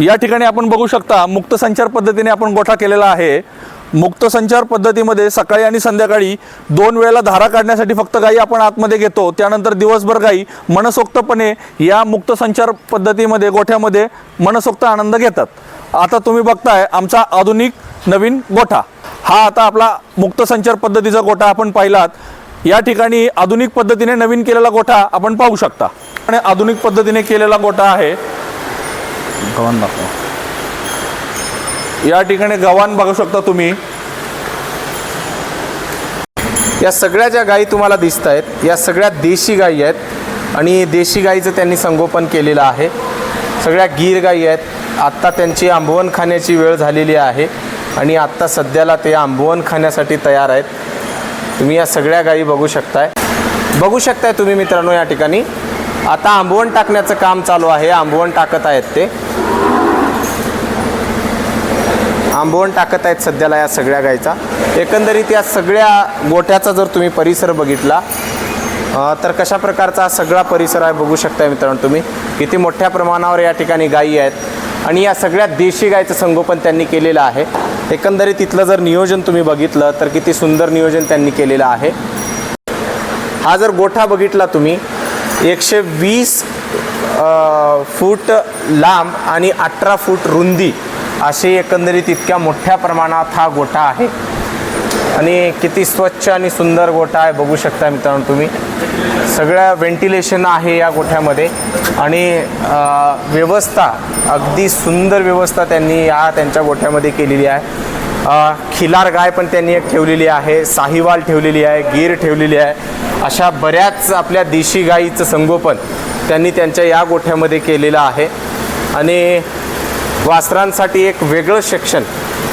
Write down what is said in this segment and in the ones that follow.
या ठिकाणी आपण बघू शकता मुक्त संचार पद्धतीने आपण गोठा केलेला आहे. मुक्त संचार पद्धतीमध्ये सकाळी आणि संध्याकाळी दोन वेळेला धारा काढण्यासाठी फक्त गायी आपण आतमध्ये घेतो. त्यानंतर दिवसभर गायी मनसोक्तपणे या मुक्त संचार पद्धतीमध्ये गोठ्यामध्ये मनसोक्त आनंद घेतात. आता तुम्ही बघताय आमचा आधुनिक नवीन गोठा. हा आता आपला मुक्त संचार पद्धतीचा गोठा आपण पाहिलात. या ठिकाणी आधुनिक पद्धतीने नवीन केलेला गोठा आपण पाहू शकता. आणि आधुनिक पद्धतीने केलेला गोठा आहे. गव्हाण दाखवा. या ठिकाणी गव्हाण बघू शकता तुम्ही. या सगळ्या ज्या गायी तुम्हाला दिसत आहेत या सगळ्या देशी गायी आहेत आणि देशी गायीचं त्यांनी संगोपन केलेलं आहे. सगळ्या गीर गायी आहेत. आत्ता त्यांची आंबवण खाण्याची वेळ झालेली आहे आणि आत्ता सध्याला ते आंबवण खाण्यासाठी तयार आहेत. तुम्ही या सगळ्या गायी बघू शकताय. बघू शकताय तुम्ही मित्रांनो या ठिकाणी. आता आंबवण टाकण्याचं काम चालू आहे. आंबवण टाकत आहेत ते. आंबवण टाकत आहेत सध्याला या सगळ्या गायीचा. एकंदरीत या सगळ्या गोठ्याचा जर तुम्ही परिसर बघितला तर कशा प्रकारचा सगळा परिसर आहे बघू शकता मित्रांनो तुम्ही. किती मोठ्या प्रमाणावर या ठिकाणी गायी आहेत. आणि या सगळ्या देशी गायचं संगोपन त्यांनी केलेलं आहे. एकंदरीत तिथलं जर नियोजन तुम्ही बघितलं तर किती सुंदर नियोजन त्यांनी केलेलं आहे. हा जर गोठा बघितला तुम्ही एकशे वीस फूट लांब आणि अठरा फूट रुंदी असे एकंदरीत इतक्या मोठ्या प्रमाणात हा गोठा आहे. आणि किती स्वच्छ आणि सुंदर गोठा आहे बघू शकता मित्रांनो तुम्ही. सगळ्या व्हेंटिलेशन आहे या गोठ्यामध्ये. आणि व्यवस्था अगदी सुंदर व्यवस्था त्यांनी या त्यांच्या गोठ्यामध्ये केलेली आहे. खिलार गाय पण त्यांनी एक ठेवलेली आहे साहिवाल ठेवलेली आहे गीर ठेवलेली आहे. अशा बऱ्याच आपल्या देशी गाईचं संगोपन त्यांनी त्यांच्या या गोठ्यामध्ये केलेलं आहे. आणि वासरांसाठी एक वेगळं सेक्शन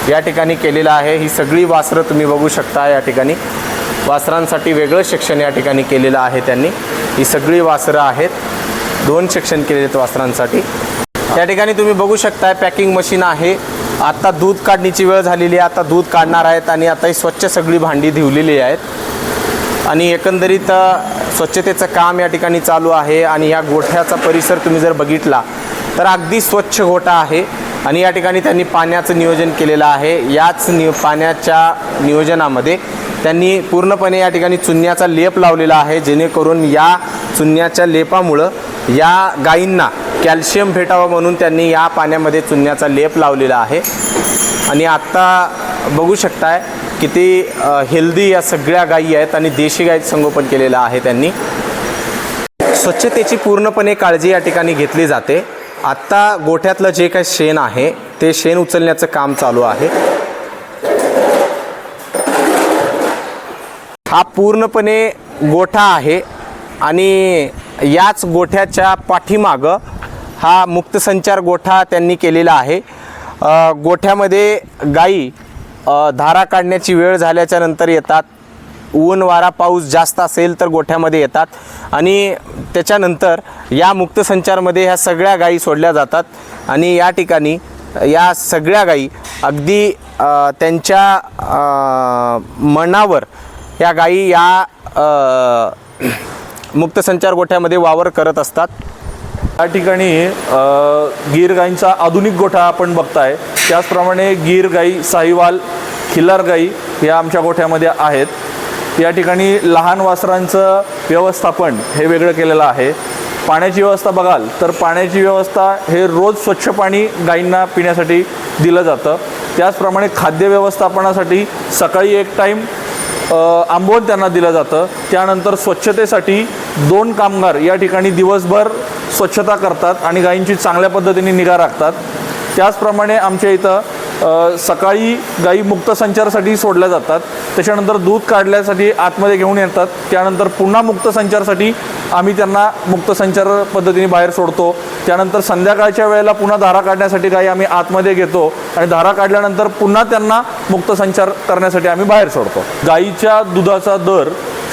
या ठिकाणी केलेलं आहे. ही सगळी वासरं तुम्ही बघू शकता या ठिकाणी. वासरांसाठी वेगळं सेक्शन या ठिकाणी केलेलं आहे त्यांनी. ही सगळी वासरं आहेत. दोन सेक्शन केलेले आहेत वासरांसाठी. या ठिकाणी तुम्ही बघू शकताय पॅकिंग मशीन आहे. आत्ता दूध काढण्याची वेळ झालेली आहे. आता दूध काढणार आहेत आणि आता ही स्वच्छ सगळी भांडी धुवलेली आहेत. आणि एकंदरीत स्वच्छतेचं काम या ठिकाणी चालू आहे आणि या गोठ्याचा परिसर तुम्ही जर बघितला तर अगदी स्वच्छ गोठा आहे आणि या ठिकाणी त्यांनी पाण्याचं नियोजन केलेलं आहे. याच नि पाण्याच्या नियोजनामध्ये त्यांनी पूर्णपणे या ठिकाणी चुन्याचा लेप लावलेला आहे जेणेकरून या चुन्याच्या लेपामुळं या गायींना कॅल्शियम भेटावं म्हणून त्यांनी या पाण्यामध्ये चुन्याचा लेप लावलेला आहे. आणि आत्ता बघू शकताय किती हेल्दी या सगळ्या गायी आहेत आणि देशी गायीचं संगोपन केलेलं आहे त्यांनी. स्वच्छतेची पूर्णपणे काळजी या ठिकाणी घेतली जाते. आत्ता गोठ्यातलं जे काही शेण आहे ते शेण उचलण्याचं काम चालू आहे. हा पूर्णपणे गोठा आहे आणि याच गोठ्याच्या पाठीमागं हा मुक्तसंचार गोठा त्यांनी केलेला आहे. गोठ्यामध्ये गायी धारा काढण्याची वेळ झाल्याच्यानंतर येतात. ऊन वारा पाऊस जास्त असेल तर गोठ्यामध्ये येतात. आणि त्याच्यानंतर या मुक्तसंचारमध्ये ह्या सगळ्या गायी सोडल्या जातात. आणि या ठिकाणी या सगळ्या गायी अगदी त्यांच्या मनावर या गायी या मुक्त मुक्तसंचार गोठ्यामध्ये वावर करत असतात. या ठिकाणी गीर गाईंचा आधुनिक गोठा आपण बघताय. त्याचप्रमाणे गीर गाई साहिवाल खिल्लार गाई या आमच्या गोठ्यामध्ये आहेत. या ठिकाणी लहान वासरांचं व्यवस्थापन हे वेगळं केलेलं आहे. पाण्याची व्यवस्था बघाल तर पाण्याची व्यवस्था हे रोज स्वच्छ पाणी गाईंना पिण्यासाठी दिलं जातं. त्याचप्रमाणे खाद्य व्यवस्थापनासाठी सकाळी एक टाईम अ, आंबवण त्यांना दिलं जातं. त्यानंतर स्वच्छतेसाठी दोन कामगार या ठिकाणी दिवसभर स्वच्छता करतात आणि गायींची चांगल्या पद्धतीने निगा राखतात. त्याचप्रमाणे आमच्या इथं सकाळी गायी मुक्त संचारासाठी सोडल्या जातात. त्याच्यानंतर दूध काढल्यासाठी आतमध्ये घेऊन येतात. त्यानंतर पुन्हा मुक्त संचारासाठी आम्ही त्यांना मुक्त संचार पद्धतीने बाहेर सोडतो. त्यानंतर संध्याकाळच्या वेळेला पुन्हा धारा काढण्यासाठी गायी आम्ही आतमध्ये घेतो आणि धारा काढल्यानंतर पुन्हा त्यांना मुक्त संचार करण्यासाठी आम्ही बाहेर सोडतो. गाईच्या दुधाचा दर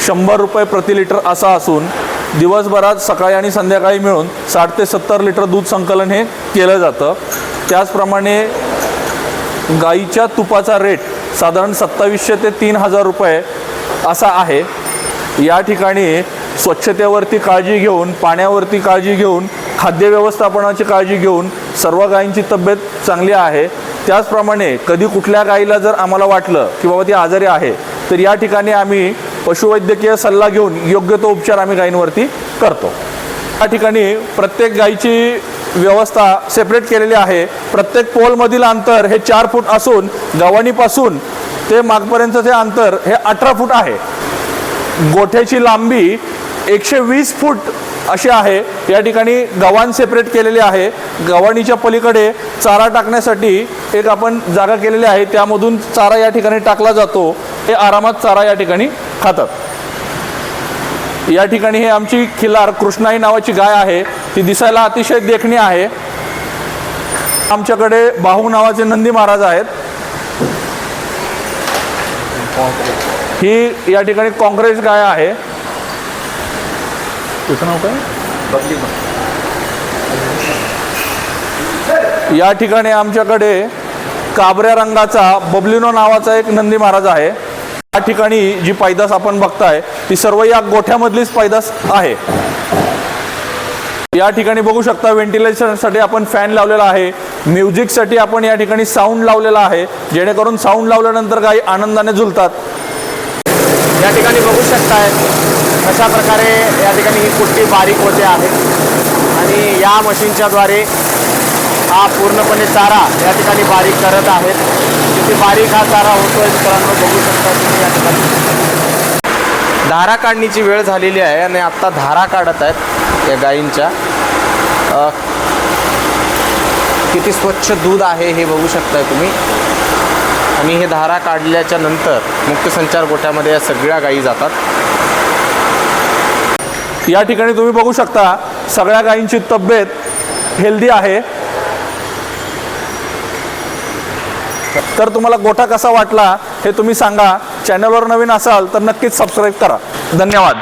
शंभर रुपये प्रति लिटर असा असून दिवसभरात सकाळी आणि संध्याकाळी मिळून साठ ते सत्तर लिटर दूध संकलन हे केलं जातं. त्याचप्रमाणे गाईच्या तुपाचा रेट साधारण सत्तावीसशे ते तीन हजार रुपये असा आहे. या ठिकाणी स्वच्छतेवरती काळजी घेऊन पाण्यावरती काळजी घेऊन खाद्य व्यवस्थापनाची काळजी घेऊन सर्व गायींची तब्येत चांगली आहे. त्याचप्रमाणे कधी कुठल्या गायीला जर आम्हाला वाटलं की बाबा ती आजारी आहे तर या ठिकाणी आम्ही पशुवैद्यकीय सल्ला घेऊन योग्य तो उपचार आम्ही गायींवरती करतो. या ठिकाणी प्रत्येक गायीची व्यवस्था सेपरेट केलेली आहे. प्रत्येक पोलमधील अंतर हे चार फूट असून गव्हाणीपासून ते मागपर्यंतचे अंतर हे अठरा फूट आहे. गोठ्याची लांबी एकशे वीस फूट अशी आहे. या ठिकाणी गव्हाण सेपरेट केलेली आहे. गव्हाणीच्या पलीकडे चारा टाकण्यासाठी एक आपण जागा केलेली आहे. त्यामधून चारा या ठिकाणी टाकला जातो. हे आरामात चारा या ठिकाणी खातात. या ठिकाणी हे आमची खिलार कृष्णाई नावाची गाय आहे. ती दिसायला अतिशय देखणी आहे. आमच्याकडे बाहू नावाचे नंदी महाराज आहेत. ही या ठिकाणी काँग्रेस गाय आहे. तिचं नाव काय? या ठिकाणी आमच्याकडे काबऱ्या रंगाचा बबलिनो नावाचा एक नंदी महाराज आहे. या ठिकाणी जी पैदास आपण बघताय ती सर्व या गोठ्यामधलीच पैदास आहे. या ठिकाणी बघू शकता व्हेंटिलेशनसाठी आपण फॅन लावलेला आहे. म्युझिकसाठी आपण या ठिकाणी साऊंड लावलेला आहे. जेणेकरून साऊंड लावल्यानंतर काही आनंदाने झुलतात. या ठिकाणी बघू शकताय अशा प्रकारे या ठिकाणी ही कुट्टी बारीक होते आहे आणि या मशीनच्याद्वारे हा पूर्णपणे चारा या ठिकाणी बारीक करत आहेत. किती बारीक हा चारा होतोय मित्रांनो बघू शकता तुम्ही या ठिकाणी. धारा काढणीची वेळ झालेली आहे आणि आत्ता धारा काढत आहेत या गायींच्या. किती स्वच्छ दूध आहे हे बघू शकताय तुम्ही. आणि हे धारा काढल्याच्या नंतर मुक्तसंचार गोठ्यामध्ये या सगळ्या गायी जातात. या ठिकाणी तुम्ही बघू शकता सगळ्या गायींची तब्येत हेल्दी आहे. तर तुम्हाला गोठा कसा वाटला हे तुम्ही सांगा. चॅनलवर नवीन असाल तर नक्कीच सबस्क्राईब करा. धन्यवाद.